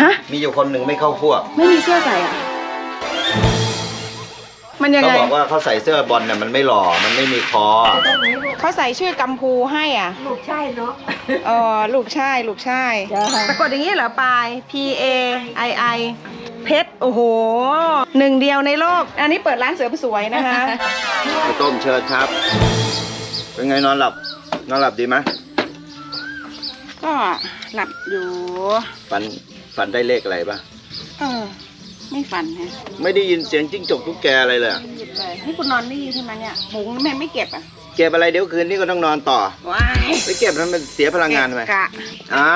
ฮะ มีอยู่คนหนึ่งไม่เข้าพวกไม่มีเสื้อใส่อะ มันยังเขาไงบอกว่าเขาใส่เสื้อบอลเนี่ยมันไม่หล่อ มันไม่มีคอ เขาใส่ชื่อกัมพูให้อะ ลูกใช่เนาะเออลูกชายลูกชายจ้าสะกดอย่างนี้เหรอปาย P A I I เพชรโอ้โหหนึ่งเดียวในโลก อันนี้เปิดร้านเสริมสวยนะคะข้าวต้มเชิญครับ เป็นไงนอนหลับ นอนหลับดีไหมก็หลับอยู่ ฝัน ฝันได้เลขอะไรปะเออ ไม่ฝันฮะไม่ได้ยินเสียงจิ้งจกตุ๊กแกอะไรเลยอะไม่หยุดเลยให้คุณนอนนี่ใช่ไหมเนี่ยหุงแม่ไม่เก็บอะเก็บอะไรเดี๋ยวคืนนี้ก็ต้องนอนต่อว้ายไปเก็บนั้นมันเสียพลังงานไหมกะอ่า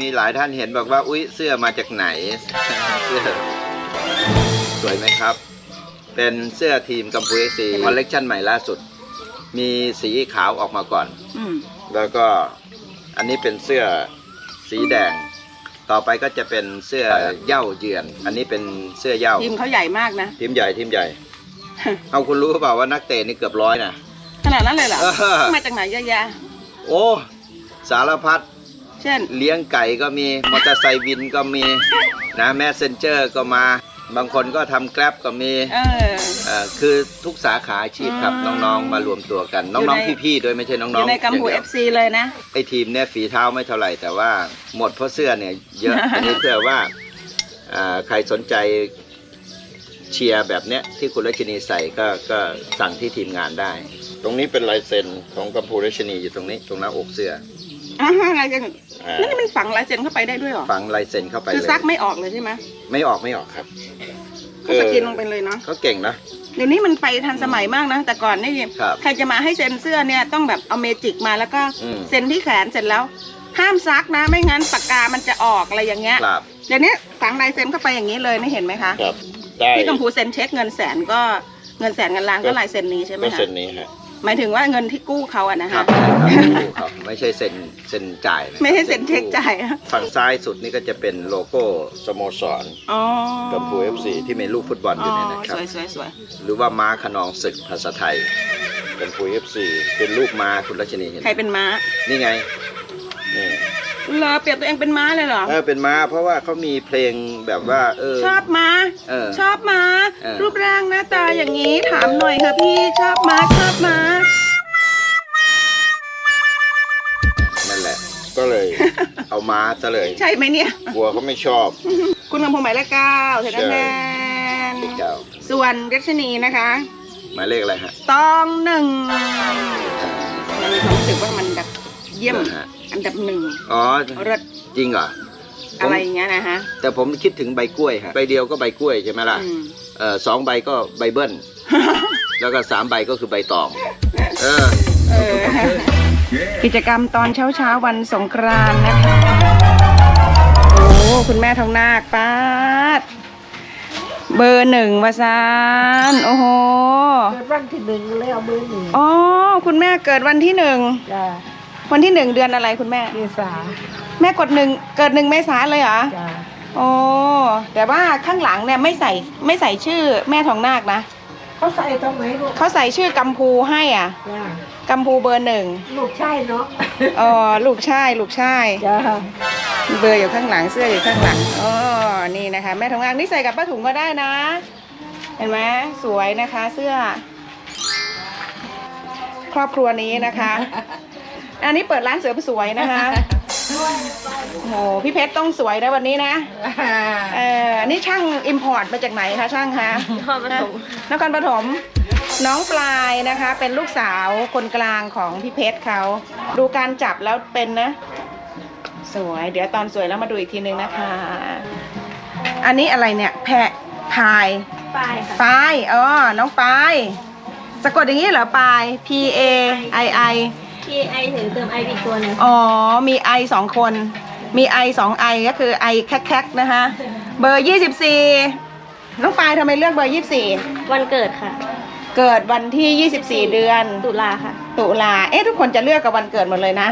มีหลายท่านเห็นบอกว่า อุ๊ยเสื้อมาจากไหนเสื้อสวยไหมครับ เป็นเสื้อทีมกัมพูชาคอลเลกชันใหม่ล่าสุด มีสีขาวออกมาก่อน อืม แล้วก็อันนี้เป็นเสื้อสีแดง ต่อไปก็จะเป็นเสื้อเหย้าเยือน อันนี้เป็นเสื้อเหย้าทีมเขาใหญ่มากนะ ทีมใหญ่ทีมใหญ่ เอาคุณรู้หรือเปล่าว่านักเตะนี่เกือบร้อยนะขนาดนั้นเลยเหรอเออมาจากไหนเยอะแยะโอ้สารพัดเช่น เลี้ยงไก่ก็มีมอเตอร์ไซค์วินก็มีนะแมสเซนเจอร์ก็มา บางคนก็ทำแกร็บก็มีเออ เอ่อคือทุกสาขาอาชีพครับอืมน้องๆมารวมตัวกัน น้องอยู่ใน ๆพี่ๆด้วยไม่ใช่น้องๆอยู่ในกัมพูย่างเอดียวฟซีเลยนะ ไอ้ทีมเนี่ยฝีเท้าไม่เท่าไหร่แต่ว่าหมดเพราะเสื้อเนี่ยเยอะ อันนี้เพื่อว่าอ่าใครสนใจเชียร์แบบเนี้ยที่คุณรัชนีใส่ก็ก็สั่งที่ทีมงานได้ ตรงนี้เป็นลายเซ็นของกัมพูรัชนีอยู่ตรงนี้ตรงหน้าอกเสื้อ อ่าอะไรกันอ่านี่มันฝังลายเซ็นเข้าไปได้ด้วยเหรอ ฝังลายเซ็นเข้าไปคือเลยซักไม่ออกเลยใช่ไหมไม่ออกไม่ออกครับก็สกินลงไปเลยเนาะ เขาเก่งนะ เดี๋ยวนี้มันไปทันสมัยมากนะ แต่ก่อนนี่ครับใครจะมาให้เซ็นเสื้อเนี่ยต้องแบบเอาเมจิกมาแล้วก็อืม เซ็นที่แขนเสร็จแล้ว ห้ามซักนะ ไม่งั้นปากกามันจะออกอะไรอย่างเงี้ย ครับเดี๋ยวนี้ฝังลายเซ็นเข้าไปอย่างนี้เลยไม่เห็นไหมคะ ครับ ได้ที่กัมพูเซ็นเช็คเงินแสนก็เงินแสนเงินล้านก็ลายเซ็นนี้ใช่ไหมก็คะเซ็นนี้ฮะ หมายถึงว่าเงินที่กู้เขาอะนะครัคะ บใช่ครับครับไม่ใช่เซ็นเซ็นจ่ายนะไม่ให้เซ็นเช็คจ่ายอะฝั่งซ้ายสุดนี่ก็จะเป็นโลโก้สโมสรอ๋อกัมพูเอฟซีที่มีลูกฟุตบอลออ๋อยู่เนี่ยนะครับสวยสวยสวยหรือว่าม้าขนองศึกภาษาไทยกัมพูเอฟซีเป็นรูปม้าคุณรัชนีเห็นไหใครมเป็นม้า นี่ไงนี่ เหรอเปรียบตัวเองเป็นม้าเลยเหรอ เออเป็นม้าเพราะว่าเขามีเพลงแบบว่า เออ ชอบม้า เออชอบม้า เออ รูปร่างหน้าตาอย่างนี้ถามหน่อยค่ะพี่ชอบม้าชอบม้า นั่นแหละ ก็เลย เอาม้าซะเลยใช่ไหมเนี่ย กลัวเขาไม่ชอบ คุณกำพงหมายเลขเก้าเสร็จแล้วใช่แนนเลขเก้าส่วนรัชนีนะคะ หมายเลขอะไรฮะตองหนึ่งมันมีความรู้สึกว่ามันแบบเยี่ยมเหรอฮะ อันดับหนึ่งอ๋อรถจริงเหรอผมอะไรอย่างเงี้ยนะคะแต่ผมคิดถึงใบกล้วยฮะใบเดียวก็ใบกล้วยใช่ไหมล่ะอืม เออสองใบก็ใบเบิ้ล แล้วก็สามใบก็คือใบตอง เออ เออกิจกรรมตอนเช้าเช้าๆวันสงกรานต์นะคะ โอ้คุณแม่ทองนาคป้าด เบอร์หนึ่งวาซานโอ้โห เกิดวันที่หนึ่งแล้วมือหนึ่งอ๋อ คุณแม่เกิดวันที่หนึ่ง จ้า วันที่หนึ่งเดือนอะไรคุณแม่ เมษาแม่กดหนึ่งเกิดหนึ่งเมษาเลยเหรอจ้าโอ้แต่ว่าข้างหลังเนี่ยไม่ใส่ไม่ใส่ชื่อแม่ทองนาคนะเขาใส่ตรงไหนลูกเขาใส่ชื่อกัมพูให้อะจ้ากัมพูเบอร์หนึ่งลูกใช่เนาะอ๋อลูกชายลูกชายจ้าเบอร์อยู่ข้างหลังเสื้ออยู่ข้างหลังอ๋อนี่นะคะ แม่ทองนาคนี่ใส่กับผ้าถุงก็ได้นะ เห็นไหมสวยนะคะ เสื้อ ครอบครัวนี้นะคะ อันนี้เปิดร้านเสริมสวยนะคะโอ้โหพี่เพชรต้องสวยนะวันนี้นะเอออันนี้ช่างอิมพอร์ตมาจากไหนคะช่างคะนครปฐมนครปฐมน้องปลายนะคะ เป็นลูกสาวคนกลางของพี่เพชรเขาดูการจับแล้วเป็นนะ สวย เดี๋ยวตอนสวยแล้วมาดูอีกทีนึงนะคะ อันนี้อะไรเนี่ย แพะพายปลายค่ะปายอ๋อน้องปายสะกดอย่างนี้เหรอปาย P A I I ที่ไอถึงเติมไออีกตัวหนึงอ๋อ มีไอสองคน มีไอสองไอก็คือไอแคกๆนะคะ เบอร์ยี่สิบสี่น้องปายทำไมเลือกเบอร์ยี่สิบสี่วันเกิดค่ะ เกิดวันที่ยี่สิบสี่เดือน ตุลาค่ะ ตุลา เอ๊ะทุกคนจะเลือกกับวันเกิดหมดเลยนะ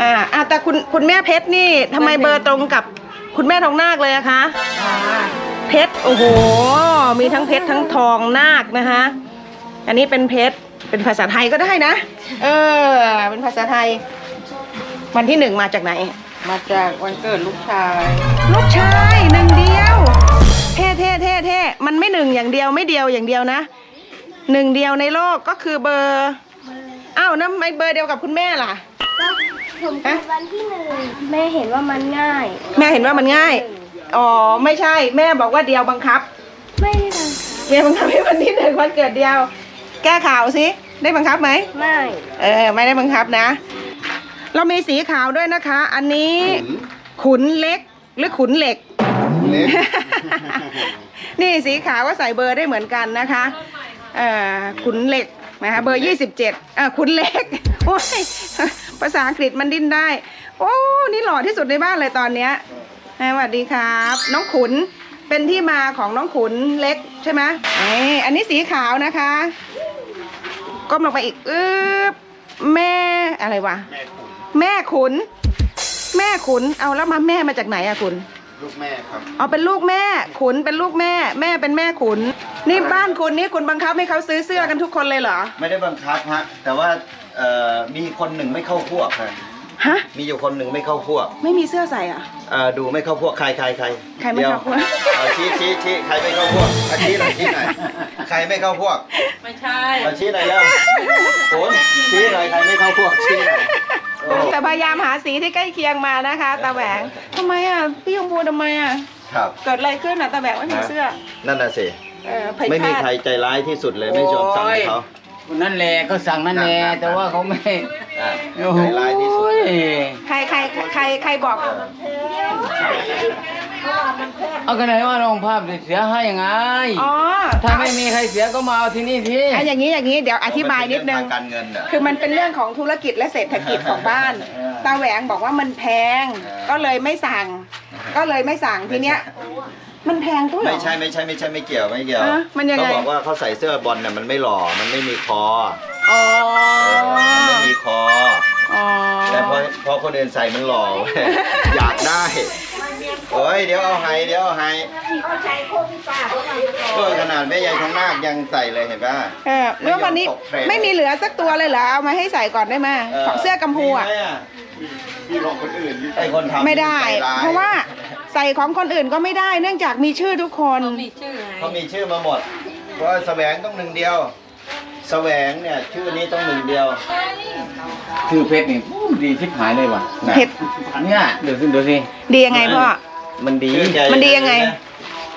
อ่าอ่าแต่คุณคุณแม่เพชรนี่ทำไมเบอร์ตรงกับคุณแม่ทองนาคเลยอะคะ เพชร โอ้โห มีทั้งเพชรทั้งทองนาคนะคะ อันนี้เป็นเพชร เป็นภาษาไทยก็ได้นะ เออ เป็นภาษาไทย วันที่หนึ่งมาจากไหน มาจากวันเกิดลูกชาย ลูกชายหนึ่งเดียว เท่เท่เท่เท่มันไม่หนึ่งอย่างเดียวไม่เดียวอย่างเดียวนะหนึ่งเดียวในโลกก็คือเบอร์อ้าวนั่ไม่เบอร์เดียวกับคุณแม่ล่ะก็ผมเกิดวันที่หนึ่งแม่เห็นว่ามันง่าย แม่เห็นว่ามันง่ายอ๋อไม่ใช่แม่บอกว่าเดียวบังคับ ไม่ได้บังคับแม่บังคับให้วันที่หนึ่งวันเกิดเดียว แก้ข่าวสิ ได้บังคับไหม ไม่ เออ ไม่ได้บังคับนะ เรามีสีขาวด้วยนะคะ อันนี้ขุนเล็กหรือขุนเหล็ก เล็ก นี่สีขาวก็ใส่เบอร์ได้เหมือนกันนะคะ เอ่อขุนเหล็กนะคะเบอร์ยี่สิบเจ็ดเออขุนเล็ก โอ้ยภาษาอังกฤษมันดิ้นได้ โอ้ นี่หล่อที่สุดในบ้านเลยตอนเนี้ยอ่าสวัสดีครับ น้องขุนเป็นที่มาของน้องขุนเล็กใช่ไหมนี่อันนี้สีขาวนะคะ ก้มลงไปอีกอึ๊บแม่อะไรวะ แม่ขุนแม่ขุนเอาแล้วมาแม่มาจากไหนอะคุณลูกแม่ครับ เอาเป็นลูกแม่ขุนเป็นลูกแม่ แม่เป็นแม่ขุน นี่บ้านคุณนี่คุณบังคับให้เขาซื้อเสื้อกันทุกคนเลยเหรอ ไม่ได้บังคับฮะแต่ว่าเอ่อมีคนหนึ่งไม่เข้าพวกครับ ฮะ มีอยู่คนหนึ่งไม่เข้าพวกไม่มีเสื้อใส่อะ เอ่อดูไม่เข้าพวกใครใครใครใครไม่เข้าพวก ดี๋ยเอาชี้ชี้ชี้ใครไม่เข้าพวกอะชี้หน่อยชี้หน่อยใครไม่เข้าพวกไม่ใช่ เอาชี้หน่อยแล้วโอนชี้หน่อยใครไม่เข้าพวกชี้หน่อยโอ้แต่พยายามหาสีที่ใกล้เคียงมานะคะตาแหวงทำไมอะพี่ยมพูทำไมอะครับ เกิดอะไรขึ้นอะตาแหวงไม่มีเสื้อนั่นน่ะสิ เออภัยไม่มีคาดใครใจร้ายที่สุดเลยไม่ยอมสั่งให้เขานั่นแหละเขาสั่งนั่นแหละนั่นๆๆแต่ว่าเขาไม่ อะโอ้โห ใจร้ายที่สุดเลย ใครใครใครใครบอก เอากันไหนว่าลงภาพเสียให้ยังไง อ๋อถ้าไม่มีใครเสียก็มาเอาที่นี่ที่อะอย่างนี้อย่างนี้เดี๋ยวอธิบายนิดนึงเรื่องทางการเงินน่ะ คือมันเป็นเรื่องของธุรกิจและเศรษฐกิจของบ้านเออตาแหวงบอกว่ามันแพงเออก็เลยไม่สั่ง ก็เลยไม่สั่งทีเนี้ย มันแพงด้วยเหรอ ไม่ใช่ไม่ใช่ไม่ใช่ไม่เกี่ยวไม่เกี่ยวอะมันยังไง เขาบอกว่าเขาใส่เสื้อบอลเนี่ยมันไม่หล่อมันไม่มีคออ๋อ มันไม่มีคอ อ๋อแต่พอพอคนอื่นใส่มันหล่อเว้ยอยากได้โอ้ยเดี๋ยวเอาให้เดี๋ยวเอาให้ก็ขนาดแม่ยายทองนาคยังใส่เลยเห็นป่ะ เออเมื่อวันนี้ไม่ยอมตกเทรนด์ไม่มีเหลือสักตัวเลยเหรอเอามาให้ใส่ก่อนได้ไหมของเสื้อกัมพูอะมีไหมมีของคนอื่นไอ้คนทำไม่ได้ใจยเพราะว่าใส่ของคนอื่นก็ไม่ได้ เนื่องจากมีชื่อทุกคนมีชื่อไงเขามีชื่อมาหมดเพราะว่าแสวงต้องหนึ่งเดียว แสวงเนี่ยชื่อนี้ต้องหนึ่งเดียวชื่อเพชรนี่อู้ดีชิบหายเลยว่ะน่ะเผ็ดเนี่ยเดี๋ยวสิดูสิดียังไงพ่อ มันดี ชื่อแกมันดียังไง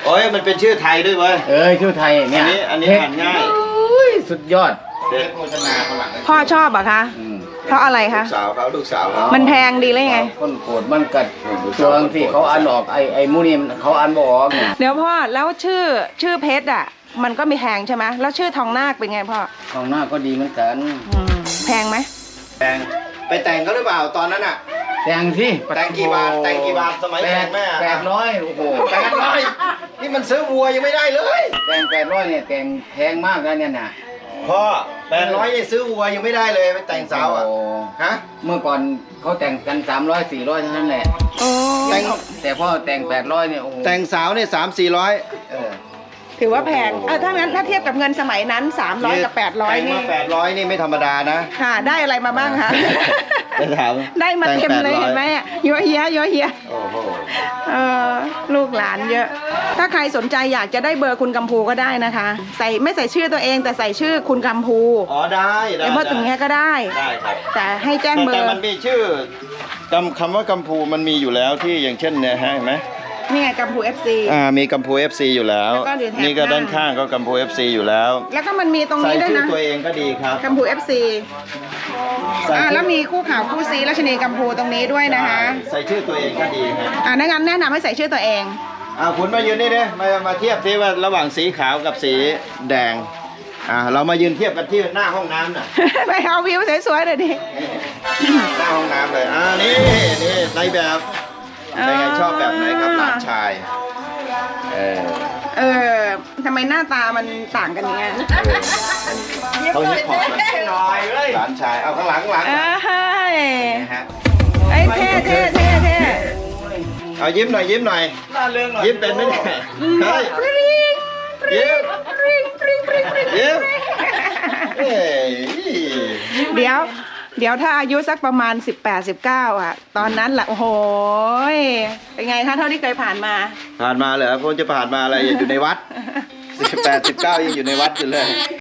โอ้ยมันเป็นชื่อไทยด้วยเว้ย เอ้ยชื่อไทยเนี่ยอันนี้อันนี้เพชรอ่านง่าย อุ้ยสุดยอดเด็กโฆษณาฝรั่งพ่อชอบเหรอะคะ อืมเพราะอะไรคะลูกสาวเขาลูกสาวเขามันแพงดีเลยไง คนโกรธมันกัดตัวที่เขาอ่านออกไอ้ไอ้มูนี่มันเขาอ่านบออกเนี่ยเดี๋ยวพ่อแล้วชื่อชื่อเพชรอะ มันก็มีแพงใช่ไหมแล้วชื่อทองนาคเป็นไงพ่อของหน้าก็ดีเหมือนกันอืมแพงไหมแต่งไปแต่งเขาหรือเปล่าตอนนั้นอะ แต่งสิแต่งกี่บาทแต่งกี่บาทสมัยแปแต่ดงแม่อะแปดร้อยโอ้โหแปดร้อยนี่มันซื้อวัวยังไม่ได้เลย แต่งแปดร้อยเนี่ยแต่งแพงมากนะเนี่ยนะพ่อแปดร้อยนี่ซื้อวัวยังไม่ได้เลยไปแต่งสาวอะโฮะเมื่อก่อนเขาแต่งกันสามร้อยสี่ร้อยเท่านั้นแหละโอ้แต่งแต่พอแต่งแปดร้อยเนี่ยโอ้โหแต่งสาวเนี่ยสามสี่ร้อยเออ ถือว่าแพงเออถ้างั้นถ้าเทียบกับเงินสมัยนั้น 300 กับ 800แต่งนี่มาแปดร้อยนี่ไม่ธรรมดานะ ค่ะ ได้อะไรมาบ้างคะได้ถามได้มาเต็มเลยแต่ง800เห็นไหมอะยัวเฮียยัวเฮียโอ้โห เออลูกหลานเยอะ ถ้าใครสนใจอยากจะได้เบอร์คุณกัมพูก็ได้นะคะ ใส่ไม่ใส่ชื่อตัวเองแต่ใส่ชื่อคุณกัมพูอ๋อได้ได้ไอ้เบอร์ตรงเนี้ยก็ได้ ได้ครับ แต่ให้แจ้งเบอแต่ร์ มันมีชื่อกำคำว่ากัมพูมันมีอยู่แล้วที่อย่างเช่นเนี่ยฮะเห็นไหม นี่ไงกัมพู FC อ่ามีกัมพู FC อยู่แล้ว แล้วก็เดี๋ยวแถบนี่ก็หน้าด้านข้างก็กัมพู FC อยู่แล้วแล้วก็มันมีตรงใส่นี้ด้วยชื่อนะตัวเองก็ดีครับกัมพู FC ใส่อ่าชื่อแล้วมีคู่ข่าวคู่ซีรัชนีกัมพูตรงนี้ด้วยนะคะ ใส่ชื่อตัวเองก็ดีครับอ่าดังนั้นแนะนำให้ใส่ชื่อตัวเอง อ่าคุณมายืนนี่ดิมามาเทียบซิว่าระหว่างสีขาวกับสีแดงอ่าเรามายืนเทียบกันที่หน้าห้องน้ำน่ะ ไปเอาวิวสวยๆหน่อยดิ หน้าห้องน้ำเลย อ่านี่นี่ในแบบ เป็นไงชอบแบบไหนครับหลานชาย เออ เออทำไมหน้าตามันต่างกันเนี้ยเขาฮิปฮอปนะหลานชาย เอาข้างหลังข้างหลังเอ้ยนะฮะไอ้ยเท่เท่เท่เท่เอายิ้มหน่อยยิ้มหน่อย ยิ้มเป็นไหมเนี่ยเฮ้ยปริงยิ้มปริงปริงปริงปริงยิ้มเอ้ยเดี๋ยว เดี๋ยวถ้าอายุสักประมาณ18 19อะ ตอนนั้นแหละโอ้โหเป็นไงคะเท่าที่เคยผ่านมา ผ่านมาเหรอผมจะผ่านมาอะไรอยู่ในวัดสิบแปดสิบเก้ายังอยู่ในวัดอยู่เลย